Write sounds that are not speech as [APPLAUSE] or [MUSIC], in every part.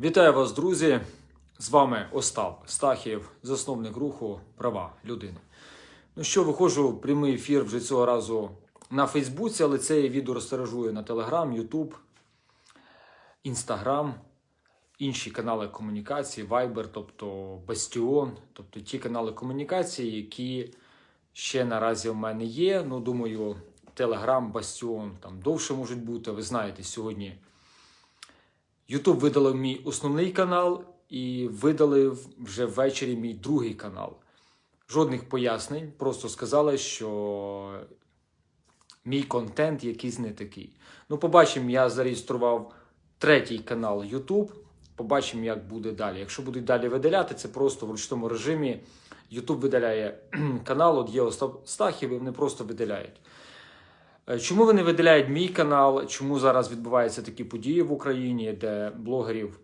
Вітаю вас, друзі! З вами Остап Стахів, засновник руху Права людини. Ну що, виходжу в прямий ефір вже цього разу на Фейсбуці, але це я відео розтиражую на Телеграм, Ютуб, Інстаграм, інші канали комунікації, Viber, тобто Бастіон, тобто ті канали комунікації, які ще наразі в мене є. Ну, думаю, Телеграм, Бастіон там довше можуть бути. Ви знаєте, сьогодні. Ютуб видалив мій основний канал і видалив вже ввечері мій другий канал. Жодних пояснень, просто сказали, що мій контент якийсь не такий. Ну, побачимо, я зареєстрував третій канал YouTube. Побачимо, як буде далі. Якщо будуть далі видаляти, це просто в ручному режимі. YouTube видаляє канал, от є Остап і вони просто видаляють. Е, Чому вони видаляють мій канал? Чому зараз відбуваються такі події в Україні, де блогерів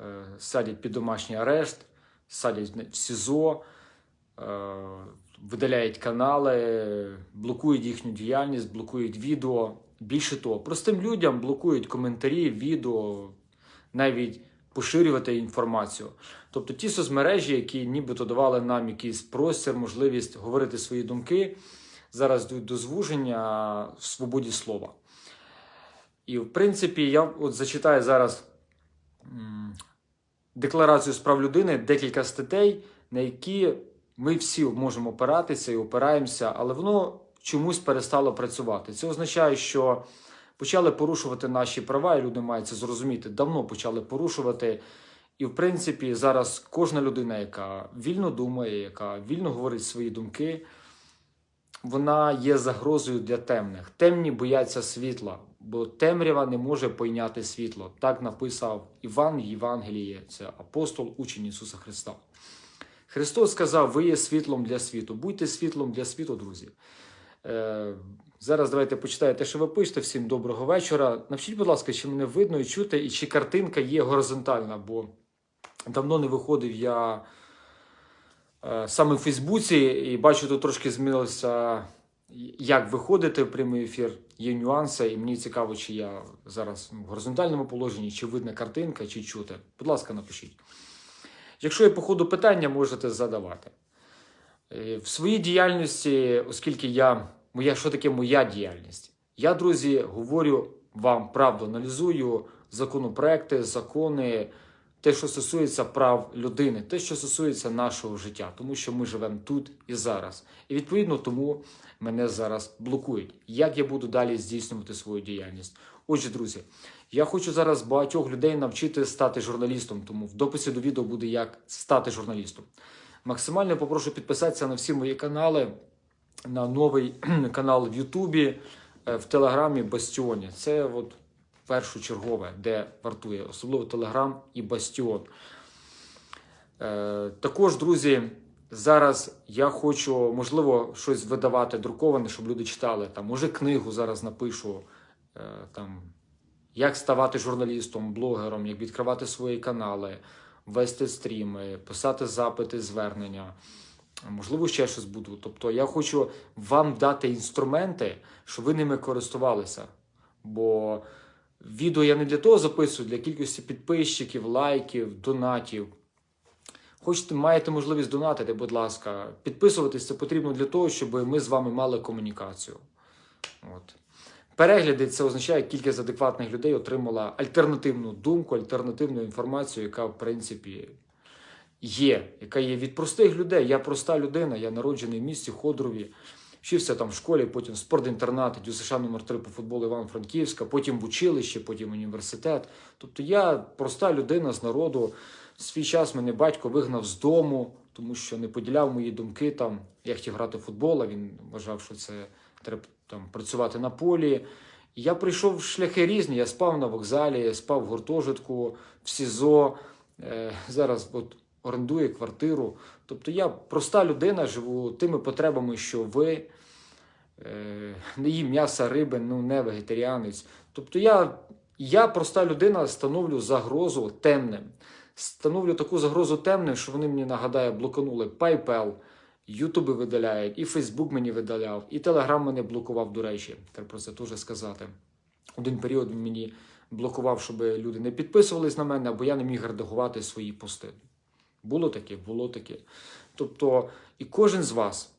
е, садять під домашній арешт, садять в СІЗО, е, видаляють канали, блокують їхню діяльність, блокують відео. Більше того, простим людям блокують коментарі, відео, навіть поширювати інформацію. Тобто ті соцмережі, які нібито давали нам якийсь простір, можливість говорити свої думки зараз йдуть до звуження в свободі слова. І, в принципі, я от зачитаю зараз Декларацію з прав людини, декілька статей, на які ми всі можемо опиратися і опираємося, але воно чомусь перестало працювати. Це означає, що почали порушувати наші права, і люди мають це зрозуміти. Давно почали порушувати. І, в принципі, зараз кожна людина, яка вільно думає, яка вільно говорить свої думки, вона є загрозою для темних. Темні бояться світла, бо темрява не може пойняти світло. Так написав Іван в Євангелії, це апостол, учень Ісуса Христа. Христос сказав: Ви є світлом для світу. Будьте світлом для світу, друзі. Е, зараз давайте почитаю те, що ви пишете. Всім доброго вечора. Напишіть, будь ласка, чи мене видно і чути, і чи картинка є горизонтальна, бо давно не виходив я саме в Фейсбуці і бачу, тут трошки змінилося, як виходити в прямий ефір. Є нюанси, і мені цікаво, чи я зараз в горизонтальному положенні, чи видна картинка, чи чути. Будь ласка, напишіть. Якщо є по ходу питання, можете задавати. Е, В своїй діяльності, оскільки я, моя, що таке моя діяльність? Я, друзі, говорю вам правду, аналізую законопроекти, закони, те, що стосується прав людини, те, що стосується нашого життя, тому що ми живемо тут і зараз. І відповідно тому мене зараз блокують. Як я буду далі здійснювати свою діяльність? Отже, друзі, я хочу зараз багатьох людей навчити стати журналістом, тому в дописі до відео буде як стати журналістом. Максимально попрошу підписатися на всі мої канали, на новий [CLEARS THROAT] канал в Ютубі, е, в Телеграмі, Бастіоні. Це от першочергове, де вартує, особливо Телеграм і Бастіон. Е, також, друзі, зараз я хочу, можливо, щось видавати друковане, щоб люди читали. Там, може, книгу зараз напишу. е, там, як ставати журналістом, блогером, як відкривати свої канали, вести стріми, писати запити, звернення. Можливо, ще щось буду. Тобто я хочу вам дати інструменти, щоб ви ними користувалися. Бо відео я не для того записую, для кількості підписчиків, лайків, донатів. Хочете, маєте можливість донатити, будь ласка, підписуватись це потрібно для того, щоб ми з вами мали комунікацію. От. Перегляди це означає, кількість адекватних людей отримала альтернативну думку, альтернативну інформацію, яка, в принципі, є, яка є від простих людей. Я проста людина, я народжений в місті Ходорові, вчився там в школі, потім в спортінтернат, ДЮСШ номер 3 по футболу Івано-Франківська, потім в училище, потім університет. Тобто я проста людина з народу. В свій час мене батько вигнав з дому, тому що не поділяв мої думки там. Я хотів грати в футбол, а він вважав, що це треба там працювати на полі. Я прийшов шляхи різні. Я спав на вокзалі, спав в гуртожитку, в СІЗО. Е, зараз от орендую квартиру. Тобто я проста людина, живу тими потребами, що ви. Е, не їм м'яса, риби, ну не вегетаріанець. Тобто я, я проста людина, становлю загрозу темним. Становлю таку загрозу темним, що вони мені нагадає, блоканули PayPal, Ютуби видаляють, і Фейсбук мені видаляв, і Телеграм мене блокував, до речі. Треба про це теж сказати. Один період він мені блокував, щоб люди не підписувались на мене, або я не міг редагувати свої пости. Було таке, було таке. Тобто, і кожен з вас,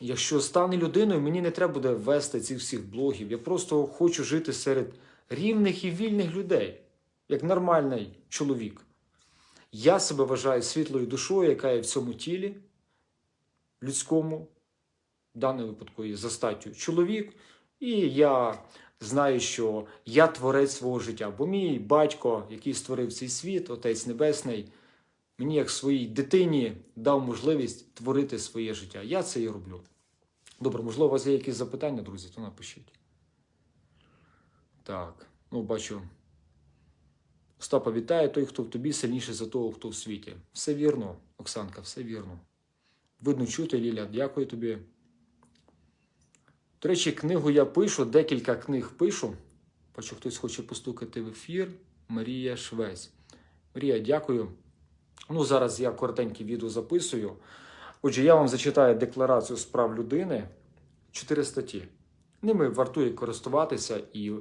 якщо стане людиною, мені не треба буде вести цих всіх блогів. Я просто хочу жити серед рівних і вільних людей, як нормальний чоловік. Я себе вважаю світлою душою, яка є в цьому тілі людському, в даному випадку є за статтю чоловік, і я знаю, що я творець свого життя, бо мій батько, який створив цей світ, Отець Небесний, мені, як своїй дитині, дав можливість творити своє життя. Я це і роблю. Добре, можливо, у вас є якісь запитання, друзі, то напишіть. Так, ну бачу. Остапа вітає той, хто в тобі сильніший за того, хто в світі. Все вірно, Оксанка, все вірно. Видно чути, Ліля, дякую тобі. До речі, книгу я пишу, декілька книг пишу. Бачу, хтось хоче постукати в ефір. Марія Швець. Марія, дякую. Ну, зараз я коротеньке відео записую. Отже, я вам зачитаю декларацію з прав людини. Чотири статті. Ними вартує користуватися, і...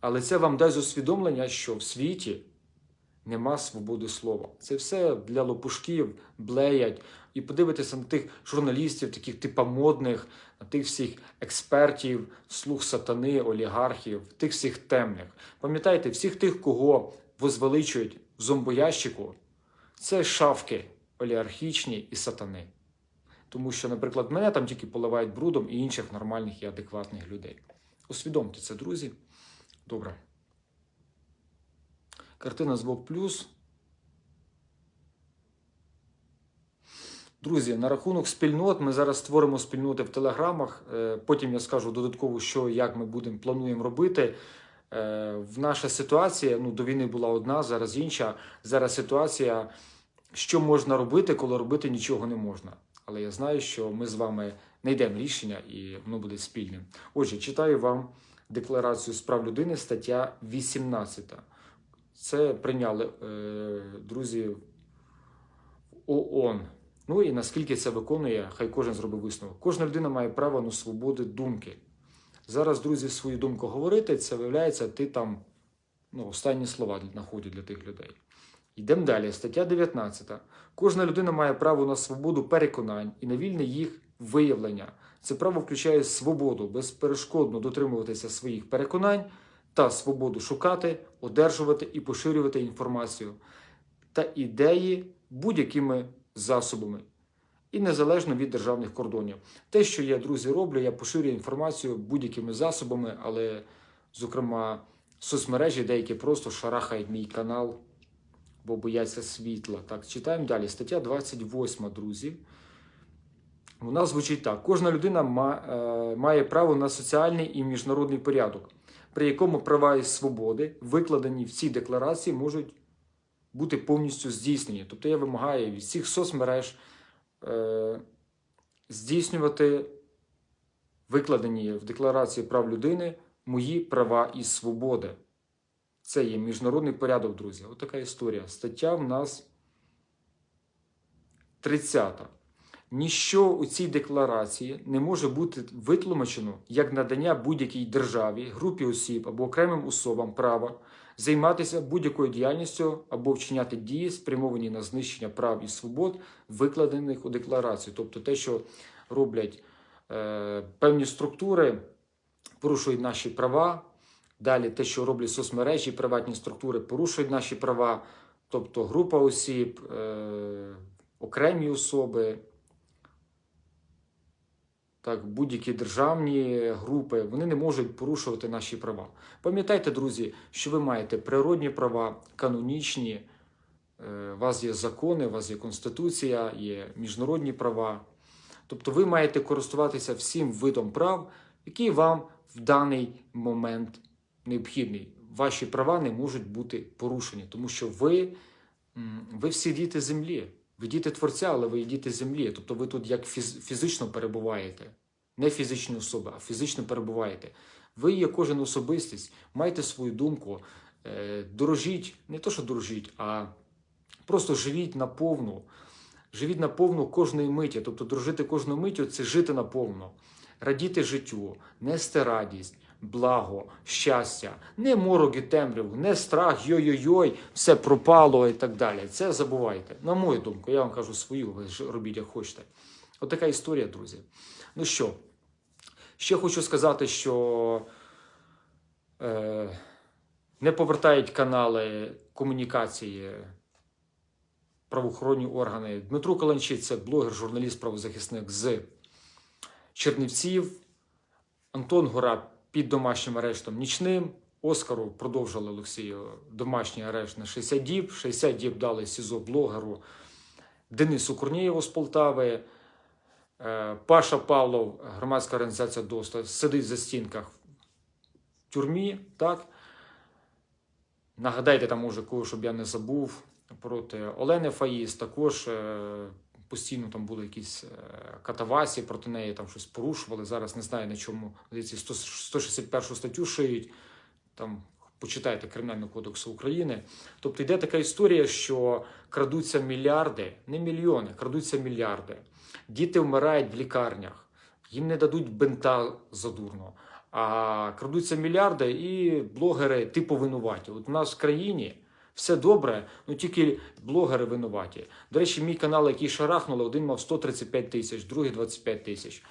але це вам дасть усвідомлення, що в світі нема свободи слова. Це все для лопушків, блеять. І подивитися на тих журналістів, таких типа модних, на тих всіх експертів, слуг сатани, олігархів, тих всіх темних. Пам'ятайте, всіх тих, кого возвеличують в зомбоящику, це шавки олігархічні і сатани. Тому що, наприклад, мене там тільки поливають брудом і інших нормальних і адекватних людей. Усвідомте це, друзі. Добре. Картина з Vogue Plus. Друзі, на рахунок спільнот, ми зараз створимо спільноти в телеграмах. Е, Потім я скажу додатково, що як ми будемо плануємо робити. Е, В наша ситуація ну, до війни була одна, зараз інша. Зараз ситуація, що можна робити, коли робити нічого не можна. Але я знаю, що ми з вами знайдемо рішення і воно буде спільним. Отже, читаю вам декларацію з прав людини, стаття 18. Це прийняли е, друзі ООН. Ну і наскільки це виконує, хай кожен зробить висновок. Кожна людина має право на свободу думки. Зараз, друзі, свою думку говорити, це виявляється, ти там ну, останні слова знаходять для тих людей. Йдемо далі. Стаття 19. Кожна людина має право на свободу переконань і на вільне їх виявлення. Це право включає свободу безперешкодно дотримуватися своїх переконань та свободу шукати, одержувати і поширювати інформацію та ідеї будь-якими засобами. І незалежно від державних кордонів. Те, що я, друзі, роблю, я поширюю інформацію будь-якими засобами, але, зокрема, соцмережі деякі просто шарахають мій канал, бо бояться світла. Так, читаємо далі. Стаття 28, друзі. Вона звучить так: кожна людина має право на соціальний і міжнародний порядок, при якому права і свободи, викладені в цій декларації, можуть бути повністю здійснені. Тобто я вимагаю від всіх соцмереж е, здійснювати викладені в декларації прав людини мої права і свободи. Це є міжнародний порядок, друзі. Отака історія. Стаття в нас 30. Ніщо у цій декларації не може бути витлумачено як надання будь-якій державі, групі осіб або окремим особам права займатися будь-якою діяльністю або вчиняти дії, спрямовані на знищення прав і свобод, викладених у декларацію. Тобто те, що роблять е, певні структури, порушують наші права. Далі те, що роблять соцмережі, приватні структури, порушують наші права, тобто група осіб, е, окремі особи. Будь-які державні групи вони не можуть порушувати наші права. Пам'ятайте, друзі, що ви маєте природні права, канонічні, е, у вас є закони, у вас є конституція, є міжнародні права. Тобто ви маєте користуватися всім видом прав, які вам в даний момент необхідний. Ваші права не можуть бути порушені, тому що ви, ви всі діти землі. Ви діти творця, але ви діти землі. Тобто ви тут як фізично перебуваєте. Не фізичні особи, а фізично перебуваєте. Ви є кожен особистість, маєте свою думку, е, дорожіть, не то, що дорожіть, а просто живіть наповну. Живіть наповну кожної миті. Тобто дорожити кожною миттю це жити наповну, радіти життю, нести радість, благо, щастя, не морок і темряву, не страх, йой-йой-йой, все пропало і так далі. Це забувайте. На мою думку, я вам кажу свою, ви ж робіть як хочете. Отака історія, друзі. Ну що, ще хочу сказати, що е, не повертають канали комунікації правоохоронні органи. Дмитро Каланчий це блогер, журналіст, правозахисник з Чернівців. Антон Гора під домашнім арештом нічним. Оскару продовжили Олексію домашній арешт на 60 діб. 60 діб дали СІЗО блогеру Денису Корнієву з Полтави. Е, Паша Павлов, громадська організація ДОСТа, сидить за стінках в тюрмі. Так? Нагадайте там, може, кого, щоб я не забув. Проти Олени Фаїс також е, постійно там були якісь е, катавасі проти неї, там щось порушували. Зараз не знаю на чому. 100 161 статтю шиють. Там почитайте Кримінального кодексу України. Тобто йде така історія, що крадуться мільярди, не мільйони, крадуться мільярди. Діти вмирають в лікарнях, їм не дадуть бинта задурно. А крадуться мільярди, і блогери типу винуваті. От у нас в країні все добре, ну тільки блогери винуваті. До речі, мій канал, який шарахнули, один мав 135 тисяч, другий 25 тисяч.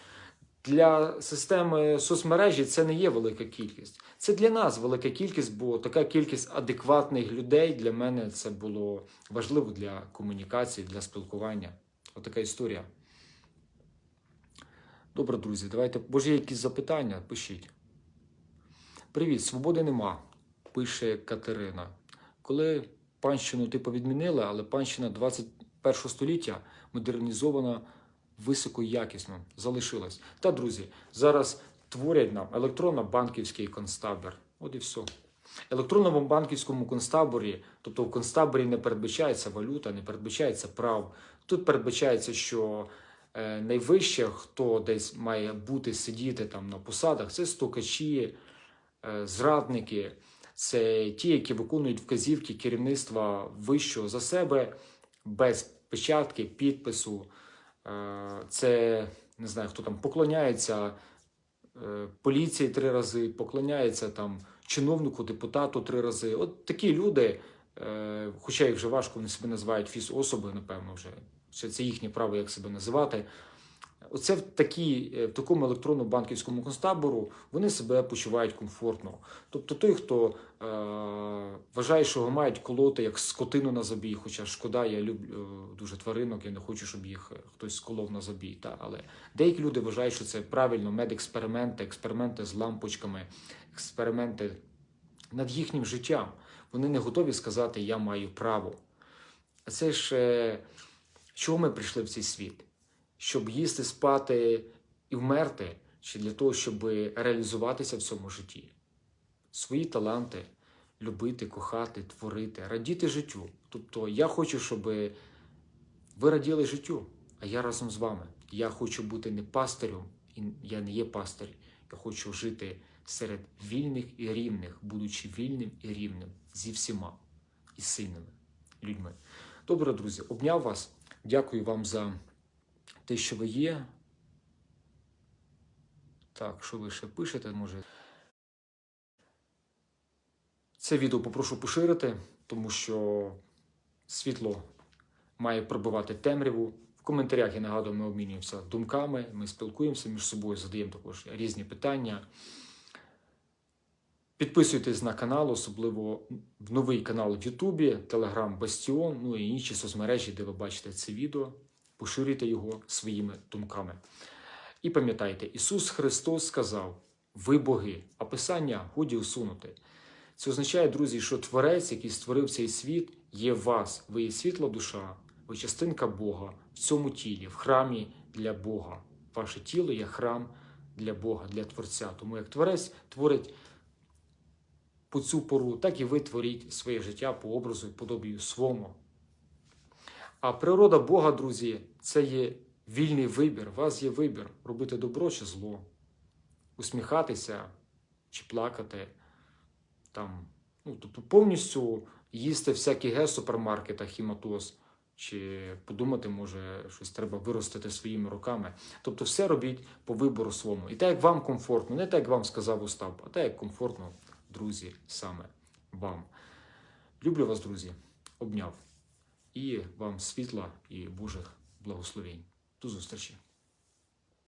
Для системи соцмережі це не є велика кількість. Це для нас велика кількість, бо така кількість адекватних людей для мене це було важливо для комунікації, для спілкування. Отака історія. Добре, друзі, давайте. Боже, є якісь запитання? Пишіть. Привіт, свободи нема, пише Катерина. Коли панщину типу відмінили, але панщина 21 століття модернізована високоякісно, залишилась. Та, друзі, зараз творять нам електронно-банківський концтабір. От і все. Електронному банківському концтаборі, тобто в концтаборі не передбачається валюта, не передбачається прав. Тут передбачається, що е, найвище, хто десь має бути сидіти там на посадах, це стукачі, е, зрадники, це ті, які виконують вказівки керівництва вищого за себе без печатки, підпису. Е, Це не знаю, хто там поклоняється е, поліції три рази, поклоняється там чиновнику, депутату три рази. От такі люди, е, хоча їх вже важко вони себе називають фіз-особи, напевно, вже це, це їхнє право, як себе називати. Оце в, такій, е, в такому електронному банківському концтабору вони себе почувають комфортно. Тобто той, хто е, вважає, що його мають колоти як скотину на забій, хоча шкода, я люблю е, дуже тваринок, я не хочу, щоб їх е, хтось сколов на забій. Та? Але деякі люди вважають, що це правильно, медексперименти, експерименти з лампочками, експерименти над їхнім життям. Вони не готові сказати Я маю право. А це ж е, чого ми прийшли в цей світ? Щоб їсти, спати і вмерти, чи для того, щоб реалізуватися в цьому житті, свої таланти любити, кохати, творити, радіти життю. Тобто я хочу, щоб ви раділи життю, а я разом з вами. Я хочу бути не пастирем, і я не є пастир. Я хочу жити серед вільних і рівних, будучи вільним і рівним зі всіма і сильними людьми. Добре, друзі, обняв вас. Дякую вам за те, що ви є. Так, що ви ще пишете, може. Це відео попрошу поширити, тому що світло має пробивати темряву. В коментарях я нагадую, ми обмінюємося думками, ми спілкуємося між собою, задаємо також різні питання. Підписуйтесь на канал, особливо в новий канал в Ютубі, Телеграм Бастіон, ну і інші соцмережі, де ви бачите це відео. Поширюйте його своїми думками. І пам'ятайте, Ісус Христос сказав: ви боги, а Писання годі усунути. Це означає, друзі, що Творець, який створив цей світ, є в вас. Ви є світла душа, ви частинка Бога в цьому тілі, в храмі для Бога. Ваше тіло є храм для Бога, для Творця. Тому як Творець творить по цю пору, так і ви творіть своє життя по образу і подобію свому. А природа Бога, друзі, це є вільний вибір. У вас є вибір робити добро чи зло, усміхатися чи плакати, там, ну, тобто повністю їсти всякі ге в супермаркетах чи подумати, може, щось треба виростити своїми руками. Тобто, все робіть по вибору своєму. І так, як вам комфортно, не так, як вам сказав Остап, а так, як комфортно, друзі, саме вам. Люблю вас, друзі, обняв. І вам світла і Божих благословень. До зустрічі!